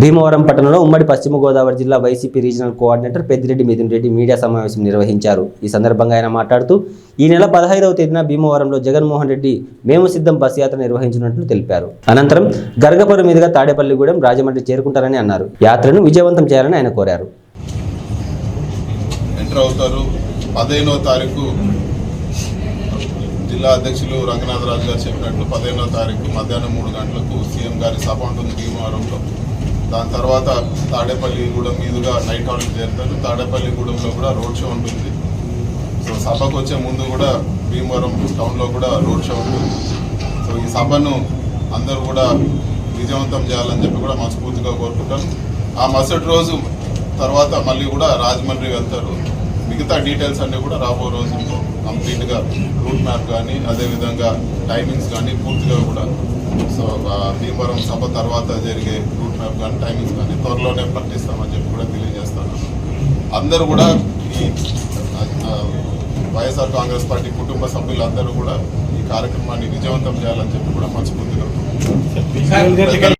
భీమవరం పట్టణంలో ఉమ్మడి పశ్చిమ గోదావరి జిల్లా YCP regional coordinator Peddireddy Mithun Reddy media సమావేశం నిర్వహించారు. ఈ సందర్భంగా ఆయన మాట్లాడుతూ ఈ నెల పదహైదవ తేదీన భీమవరంలో జగన్మోహన్ రెడ్డి మేము సిద్ధం బస్ యాత్ర నిర్వహించినట్లు తెలిపారు. అనంతరం గర్గపురం మీదుగా తాడేపల్లిగూడెం రాజమండ్రి చేరుకుంటారని అన్నారు. యాత్రను విజయవంతం చేయాలని ఆయన కోరారు. తారీఖు జిల్లా అధ్యక్షులు రంగనాథరాజు గారు చెప్పినట్లు పదిహేనో తారీఖు మధ్యాహ్నం మూడు గంటలకు సీఎం గారి సభ ఉంటుంది భీమవరంలో. దాని తర్వాత తాడేపల్లిగూడెం మీదుగా నైట్ హాల్కి చేరుతారు తాడేపల్లిగూడెంలో కూడా రోడ్ షో ఉంటుంది. సో సభకు వచ్చే ముందు కూడా భీమవరం టౌన్లో కూడా రోడ్ షో ఉంటుంది. సో ఈ సభను అందరూ కూడా విజయవంతం చేయాలని చెప్పి కూడా మనస్ఫూర్తిగా కోరుకుంటాం ఆ మరుసటి రోజు తర్వాత మళ్ళీ కూడా రాజమండ్రి వెళ్తారు. మిగతా డీటెయిల్స్ అన్నీ కూడా రాబో రోజుల్లో కంప్లీట్గా రూట్ మ్యాప్ కానీ అదేవిధంగా టైమింగ్స్ కానీ పూర్తిగా కూడా సో భీమవరం సభ తర్వాత జరిగే రూట్ మ్యాప్ కానీ టైమింగ్స్ కానీ త్వరలోనే ప్రకటిస్తామని చెప్పి కూడా తెలియజేస్తాను. అందరూ కూడా ఈ వైఎస్ఆర్ కాంగ్రెస్ పార్టీ కుటుంబ సభ్యులందరూ కూడా ఈ కార్యక్రమాన్ని విజయవంతం చేయాలని చెప్పి కూడా మనస్ఫూర్తిగా